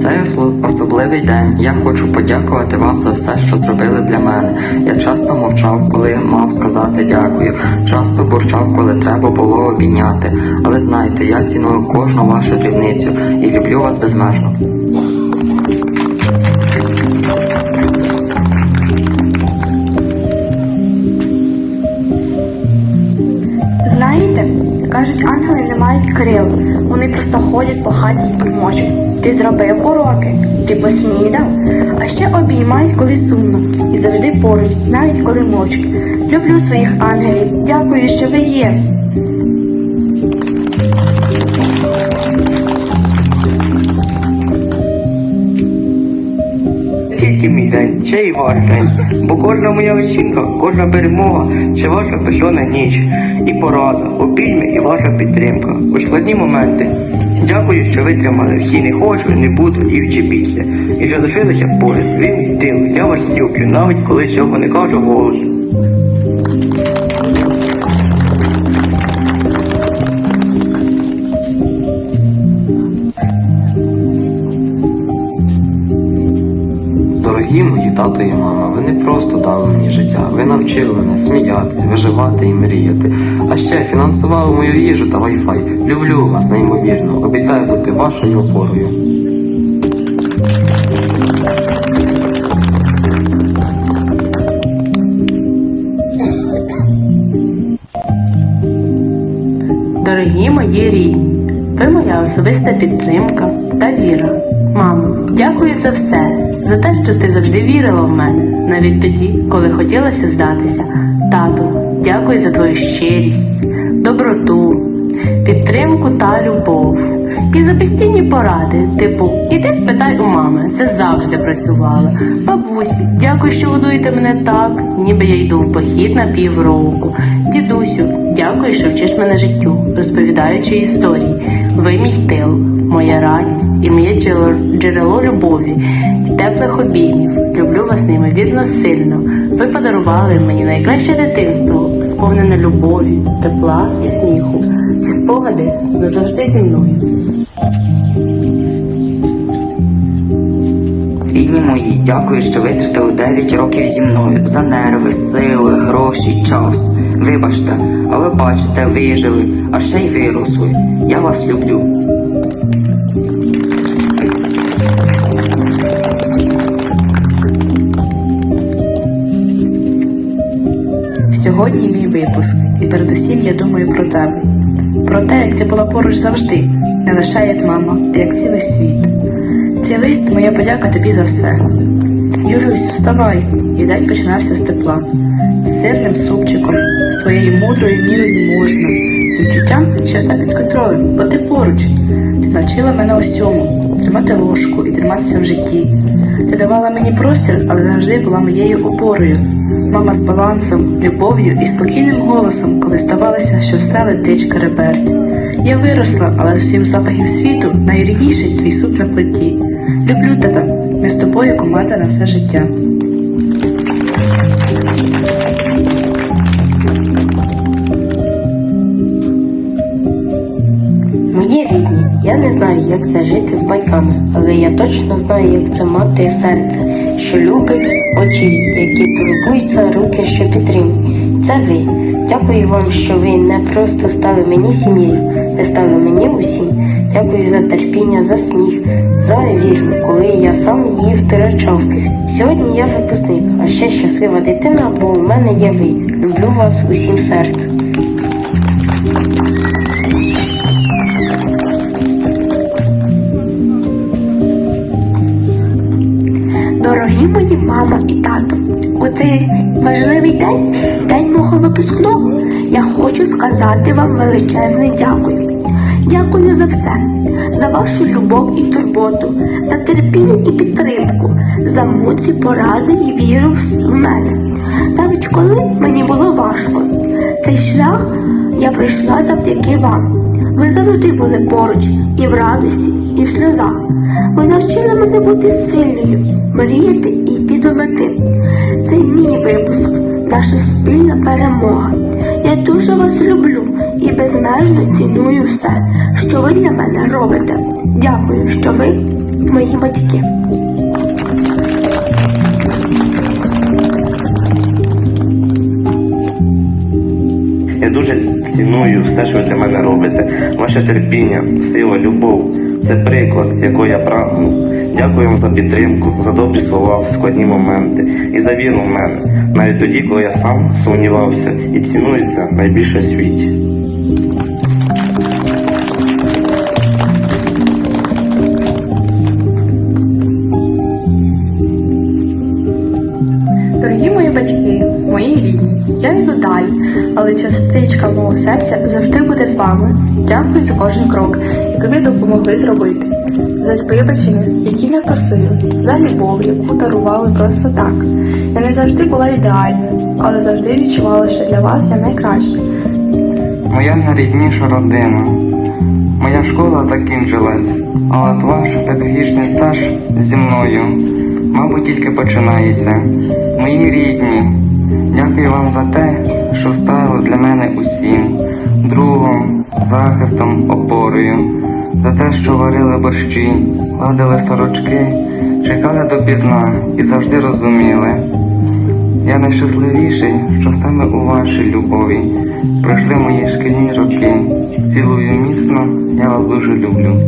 цей особливий день я хочу подякувати вам за все, що зробили для мене. Я часто мовчав, коли мав сказати дякую, часто бурчав, коли треба було обійняти. Але знайте, я ціную кожну вашу дрібницю і люблю вас безмежно. Знаєте, кажуть, ангели не мають крил. Вони просто ходять по хаті і примочуть. Ти зробив уроки, ти поснідав, а ще обіймають, коли сумно, і завжди поруч, навіть коли мовчать. Люблю своїх ангелів. Дякую, що ви є. Тільки мій день, ще й ваш день. Бо кожна моя оцінка, кожна перемога це ваша безсонна ніч. І порада, обійми і ваша підтримка. У складні моменти. Дякую, що витримали всі не хочу, не буду і вчепіться. І що лишилися поряд. Ви мій тил, я вас люблю, навіть коли цього не кажу голос. Дорогі мої тато і мама, ви не просто дали мені життя, ви навчили мене сміятись, виживати і мріяти. А ще фінансували мою їжу та вайфай. Люблю вас неймовірно. Обіцяю бути вашою опорою. Дорогі мої рідні, ви моя особиста підтримка та віра. Мамо, дякую за все, за те, що ти завжди вірила в мене, навіть тоді, коли хотілося здатися. Тату, дякую за твою щирість, доброту, підтримку та любов. І за постійні поради, типу, іди спитай у мами, це завжди працювало. Бабусі, дякую, що годуєте мене так, ніби я йду в похід на півроку. Дідусю, дякую, що вчиш мене життю, розповідаючи історії. Ви мій тил, моя радість і моє джерело- любові і теплих обіймів. Люблю вас неймовірно сильно. Ви подарували мені найкраще дитинство, сповнене любові, тепла і сміху. Спогади назавжди зі мною. Рідні мої, дякую, що витратили 9 років зі мною за нерви, сили, гроші, час. Вибачте, але бачите, вижили, а ще й виросли. Я вас люблю. Сьогодні мій випуск, і передусім я думаю про тебе. Про те, як ти була поруч завжди, не лише як мама, а як цілий світ. Цей лист моя подяка тобі за все. Юлюсь, вставай, і день починався з тепла, з сирним супчиком, твоєю мудрою мірою можна, з відчуттям, що все під контролем, бо ти поруч. Ти навчила мене усьому, тримати ложку і триматися в житті. Ти давала мені простір, але завжди була моєю опорою. Мама з балансом, любов'ю і спокійним голосом, коли ставалося, що все летить шкереберть. Я виросла, але з усіх запахів світу найрідніший твій суп на плиті. Люблю тебе. Ми з тобою команда на все життя. Батьками, але я точно знаю, як це мати серце, що любить очі, які турбуються, руки, що підтримують. Це ви. Дякую вам, що ви не просто стали мені сім'єю, ви стали мені усім. Дякую за терпіння, за сміх, за віру, коли я сам її втрачав. Сьогодні я випускник, а ще щаслива дитина, бо у мене є ви. Люблю вас усім серцем. День, день мого випускного, я хочу сказати вам величезне дякую. Дякую за все, за вашу любов і турботу, за терпіння і підтримку, за мудрі поради і віру в мене. Навіть коли мені було важко, цей шлях я пройшла завдяки вам. Ви завжди були поруч і в радості, і в сльозах. Ви навчили мене бути сильною, мріяти і йти до мети. Це мій випуск, наша спільна перемога. Я дуже вас люблю і безмежно ціную все, що ви для мене робите. Дякую, що ви мої батьки. Я дуже ціную все, що ви для мене робите. Ваше терпіння, сила, любов це приклад, якого я прагну. Дякую вам за підтримку, за добрі слова в складні моменти і за віру в мене, навіть тоді, коли я сам сумнівався і цінується найбільше в світі. Але частичка мого серця завжди буде з вами. Дякую за кожен крок, який ви допомогли зробити. За вибачення, які не просили, за любов, яку дарували просто так. Я не завжди була ідеальною, але завжди відчувала, що для вас я найкраща. Моя найрідніша родина. Моя школа закінчилась, а от ваш педагогічний стаж зі мною, мабуть, тільки починається. Мої рідні, дякую вам за те, що стали для мене усім, другом, захистом, опорою, за те, що варили борщі, гладили сорочки, чекали допізна і завжди розуміли. Я найщасливіший, що саме у вашій любові пройшли мої шкільні роки. Цілую міцно, я вас дуже люблю.